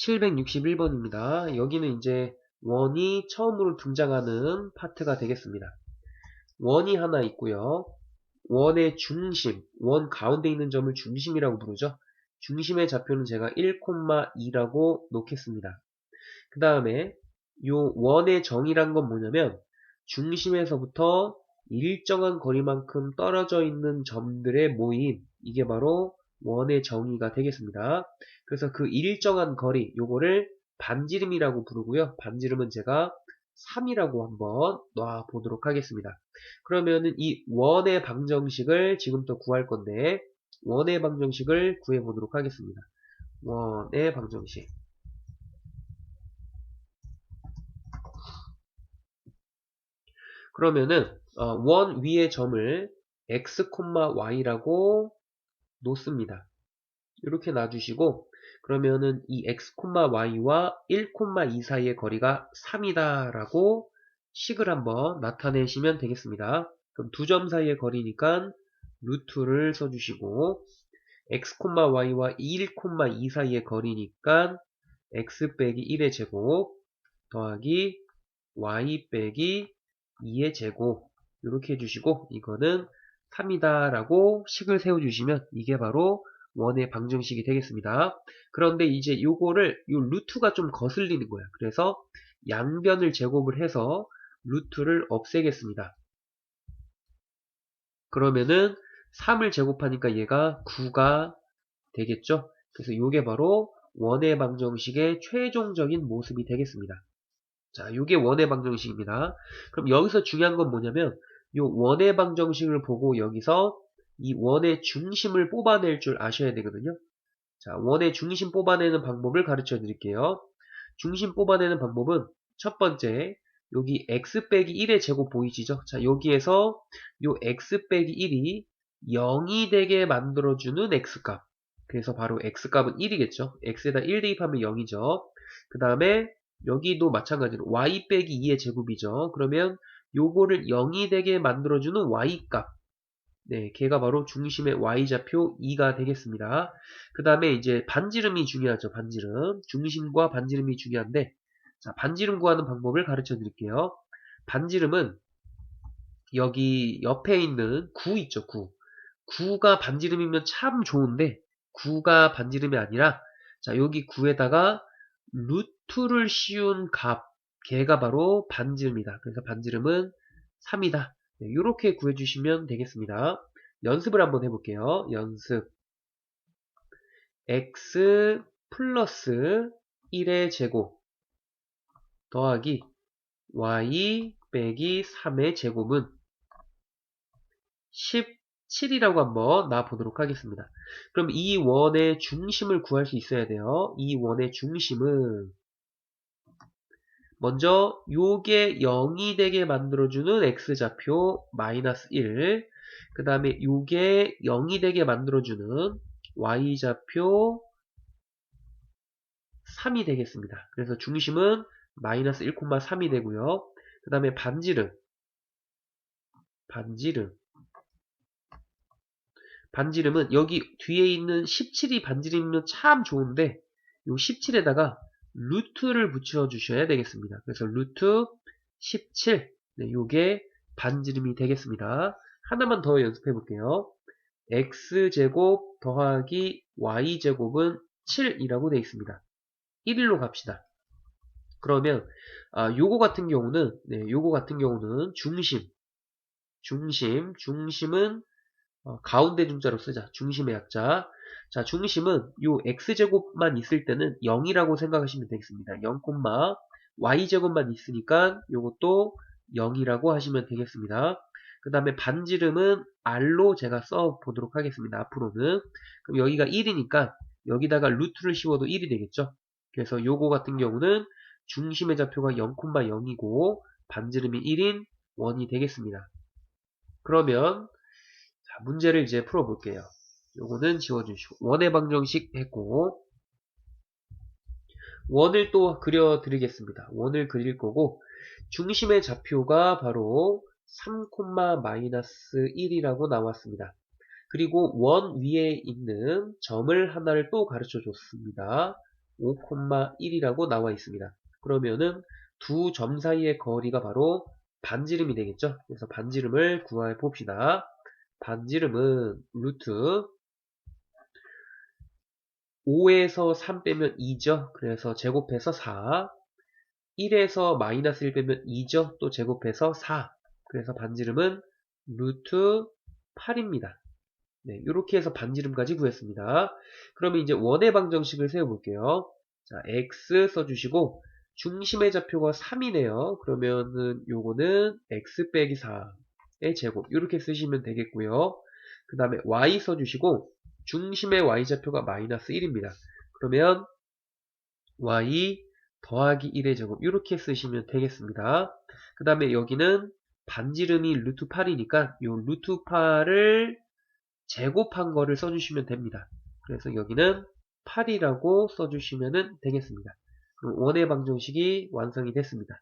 761번입니다. 여기는 이제 원이 처음으로 등장하는 파트가 되겠습니다. 원이 하나 있고요. 원의 중심, 원 가운데 있는 점을 중심이라고 부르죠. 중심의 좌표는 제가 1,2라고 놓겠습니다. 그 다음에 요 원의 정의란 건 뭐냐면 중심에서부터 일정한 거리만큼 떨어져 있는 점들의 모임 이게 바로 원의 정의가 되겠습니다. 그래서 그 일정한 거리 요거를 반지름이라고 부르고요. 반지름은 제가 3이라고 한번 놔 보도록 하겠습니다. 그러면은 이 원의 방정식을 지금부터 구할 건데 원의 방정식을 구해 보도록 하겠습니다. 원의 방정식 그러면은 어, 원 위의 점을 x, y라고 놓습니다. 이렇게 놔주시고 그러면은 이 x, y와 1, 2 사이의 거리가 3이다 라고 식을 한번 나타내시면 되겠습니다. 그럼 두 점 사이의 거리니까 루트를 써주시고 x, y와 1, 2 사이의 거리니까 x 빼기 1의 제곱 더하기 y 빼기 2의 제곱 이렇게 해주시고 이거는 3이다 라고 식을 세워주시면 이게 바로 원의 방정식이 되겠습니다. 그런데 이제 요거를 요 루트가 좀 거슬리는 거야. 그래서 양변을 제곱을 해서 루트를 없애겠습니다. 그러면은 3을 제곱하니까 얘가 9가 되겠죠? 그래서 이게 바로 원의 방정식의 최종적인 모습이 되겠습니다. 자, 이게 원의 방정식입니다. 그럼 여기서 중요한 건 뭐냐면 이 원의 방정식을 보고 여기서 이 원의 중심을 뽑아낼 줄 아셔야 되거든요. 자, 원의 중심 뽑아내는 방법을 가르쳐 드릴게요. 중심 뽑아내는 방법은 첫 번째, 여기 x 빼기 1의 제곱 보이시죠? 자, 여기에서 요 x 빼기 1이 0이 되게 만들어주는 x값. 그래서 바로 x값은 1이겠죠? x에다 1 대입하면 0이죠. 그 다음에 여기도 마찬가지로 y 빼기 2의 제곱이죠. 그러면 요거를 0이 되게 만들어주는 y값. 네, 걔가 바로 중심의 y좌표 2가 되겠습니다. 그 다음에 이제 반지름이 중요하죠. 반지름. 중심과 반지름이 중요한데 자, 반지름 구하는 방법을 가르쳐 드릴게요. 반지름은 여기 옆에 있는 9 있죠. 9. 9가 반지름이면 참 좋은데 9가 반지름이 아니라 자, 여기 9에다가 루트를 씌운 값 걔가 바로 반지름이다. 그래서 반지름은 3이다. 네, 이렇게 구해주시면 되겠습니다. 연습을 한번 해볼게요. 연습 x 플러스 1의 제곱 더하기 y 빼기 3의 제곱은 17이라고 한번 놔보도록 하겠습니다. 그럼 이 원의 중심을 구할 수 있어야 돼요. 이 원의 중심은 먼저 요게 0이 되게 만들어주는 x좌표 마이너스 1. 그 다음에 요게 0이 되게 만들어주는 y좌표 3이 되겠습니다. 그래서 중심은 마이너스 1,3이 되고요. 그 다음에 반지름 반지름 반지름은 여기 뒤에 있는 17이 반지름이면 참 좋은데 요 17에다가 루트를 붙여 주셔야 되겠습니다. 그래서 루트 17 네, 요게 반지름이 되겠습니다. 하나만 더 연습해 볼게요. x제곱 더하기 y제곱은 7이라고 되어 있습니다. 1일로 갑시다. 그러면 아, 요거 같은 경우는 네, 요거 같은 경우는 중심 중심 중심은 어, 가운데 중자로 쓰자. 중심의 약자. 자, 중심은 요 x제곱만 있을 때는 0이라고 생각하시면 되겠습니다. 0, y제곱만 있으니까 요것도 0이라고 하시면 되겠습니다. 그 다음에 반지름은 r로 제가 써 보도록 하겠습니다. 앞으로는. 그럼 여기가 1이니까 여기다가 루트를 씌워도 1이 되겠죠. 그래서 요거 같은 경우는 중심의 좌표가 0,0이고 반지름이 1인 원이 되겠습니다. 그러면 자, 문제를 이제 풀어볼게요. 요거는 지워주시고 원의 방정식 했고 원을 또 그려드리겠습니다. 원을 그릴 거고 중심의 좌표가 바로 3, 마이너스 1이라고 나왔습니다. 그리고 원 위에 있는 점을 하나를 또 가르쳐 줬습니다. 5,1이라고 나와 있습니다. 그러면은 두 점 사이의 거리가 바로 반지름이 되겠죠. 그래서 반지름을 구해 봅시다. 반지름은 루트 5에서 3 빼면 2죠. 그래서 제곱해서 4. 1에서 마이너스 1 빼면 2죠. 또 제곱해서 4. 그래서 반지름은 루트 8입니다. 네, 이렇게 해서 반지름까지 구했습니다. 그러면 이제 원의 방정식을 세워볼게요. 자, x 써주시고 중심의 좌표가 3이네요. 그러면은 요거는 x 빼기 4 의 제곱 이렇게 쓰시면 되겠고요. 그 다음에 y 써주시고 중심의 y좌표가 마이너스 1입니다. 그러면 y 더하기 1의 제곱 이렇게 쓰시면 되겠습니다. 그 다음에 여기는 반지름이 루트 8이니까 이 루트 8을 제곱한 거를 써주시면 됩니다. 그래서 여기는 8이라고 써주시면 되겠습니다. 그럼 원의 방정식이 완성이 됐습니다.